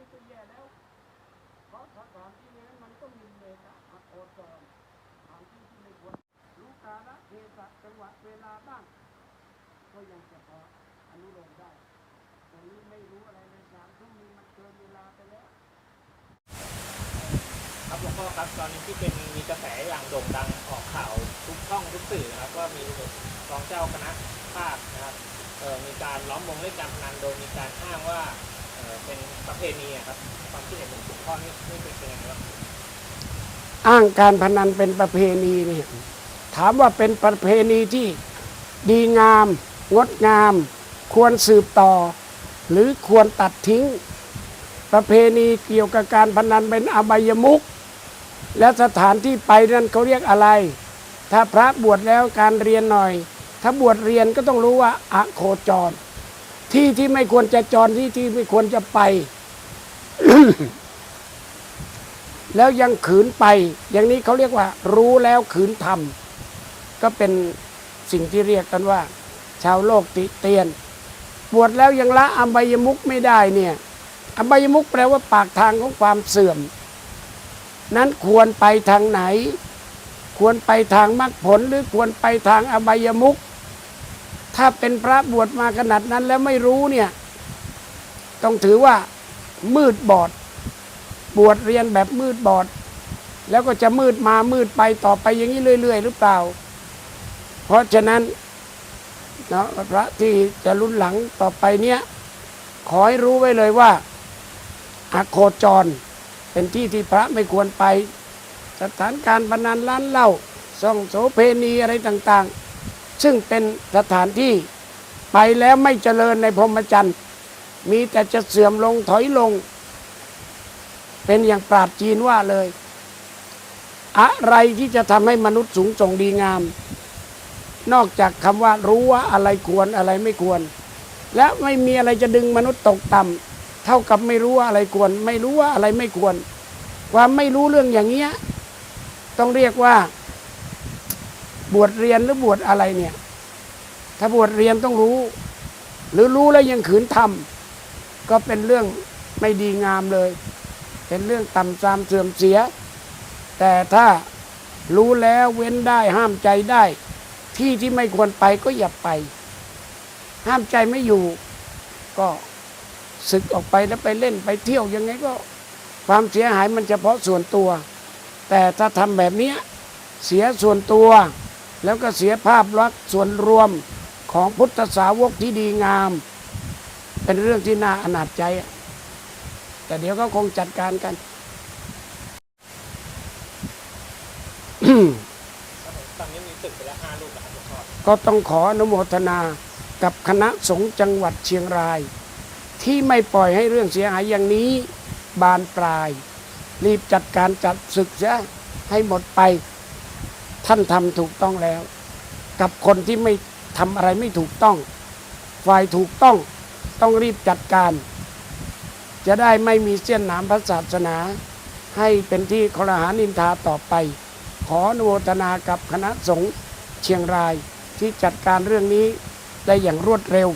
ี้จะแย่แล้ว เพราะสถานที่นี้มันก็มีเมฆอักโอจสถานที่ที่ไม่ควรรู้กาละเทศะจังหวะเวลาบ้าง ก็ยังจะพออนุโลมได้แต่นี้ไม่รู้อะไรในสามทุ่มนี้มันเกินเวลาไปแล้วครับหลวงพ่อครับตอนนี้ที่เป็นมีกระแสอย่างโด่งดังออกข่าวทุกช่องทุกสื่อนะครับว่ามีรองเจ้าคณะภาคนะครับมีการล้อมวงเล่นการพนันโดยมีการอ้างว่า เอ่อเป็นประเพณีอะครับความคิดเห็นของหลวงพ่อนี่นี่เป็นยังไงบ้างอ้างการพนันเป็นประเพณีเนี่ยถามว่าเป็นประเพณีที่ดีงาม งดงาม ควรสืบต่อ หรือควรตัดทิ้ง ประเพณีเกี่ยวกับการพนันเป็นอบายมุขและสถานที่ไปนั้นเขาเรียกอะไร ถ้าพระบวชแล้วการเรียนหน่อย ถ้าบวชเรียนก็ต้องรู้ว่าอโคจร ที่ที่ไม่ควรจะจรที่ที่ไม่ควรจะไป แล้วยังขืนไป อย่างนี้เขาเรียกว่า รู้แล้วขืนทำก็เป็นสิ่งที่เรียกกันว่า ชาวโลกติเตียน บวชแล้วยังละอบายมุกไม่ได้เนี่ยอบายมุกแปลว่าปากทางของความเสื่อม นั้นควรไปทางไหน ควรไปทางมรรคผลหรือควรไปทางอบายมุก ถ้าเป็นพระบวชมาขนาดนั้นแล้วไม่รู้เนี่ย ต้องถือว่ามืดบอด บวชเรียนแบบมืดบอด แล้วก็จะมืดมามืดไปต่อไปอย่างนี้เรื่อย ๆ หรือเปล่า เพราะฉะนั้นนะพระที่จะรุ่นหลังต่อไปเนี้ยขอให้รู้ไว้เลยว่าอาโคจร เป็นที่ที่พระไม่ควรไป สถานการพนันร้านเหล้าซ่องโสเพณีอะไรต่าง ๆ ซึ่งเป็นสถานที่ไปแล้วไม่เจริญในพรหมจรรย์ มีแต่จะเสื่อมลงถอยลง เป็นอย่างปราดจีนว่าเลย อะไรที่จะทำให้มนุษย์สูงส่งดีงาม นอกจากคำว่ารู้ว่าอะไรควรอะไรไม่ควร และไม่มีอะไรจะดึงมนุษย์ตกต่ำเท่ากับไม่รู้ว่าอะไรควร ไม่รู้ว่าอะไรไม่ควร ความไม่รู้เรื่องอย่างเงี้ยต้องเรียกว่า บวชเรียนหรือบวชอะไรเนี่ย ถ้าบวชเรียนต้องรู้ หรือรู้แล้วยังขืนทำก็เป็นเรื่องไม่ดีงามเลย เป็นเรื่องต่ำทรามเสื่อมเสีย แต่ถ้ารู้แล้วเว้นได้ห้ามใจได้ ที่ที่ไม่ควรไปก็อย่าไป ห้ามใจไม่อยู่ ก็ศึกออกไปแล้วไปเล่นไปเที่ยวยังไงก็ความเสียหายมันเฉพาะส่วนตัว แต่ถ้าทำแบบนี้เสียส่วนตัว แล้วก็เสียภาพลักษณ์ส่วนรวมของพุทธสาวกที่ดีงาม เป็นเรื่องที่น่าอนาจใจอะแต่เดี๋ยวก็คงจัดการกันครับผมตอนนี้มีตึกไปแล้วห้าลูกแล้วครับหลวงพ่อก็ต้องขออนุโมทนากับคณะสงฆ์จังหวัดเชียงราย ที่ไม่ปล่อยให้เรื่องเสียหายอย่างนี้ บานปลาย รีบจัดการจัดศึกเสียให้หมดไป ท่านทำถูกต้องแล้ว กับคนที่ไม่ทำอะไรไม่ถูกต้อง ฝ่ายถูกต้องต้องรีบจัดการ จะได้ไม่มีเส้นหนามพระศาสนา ให้เป็นที่ครหานินทาต่อไป ขออนุโมทนากับคณะสงฆ์เชียงรายที่จัดการเรื่องนี้ได้อย่างรวดเร็ว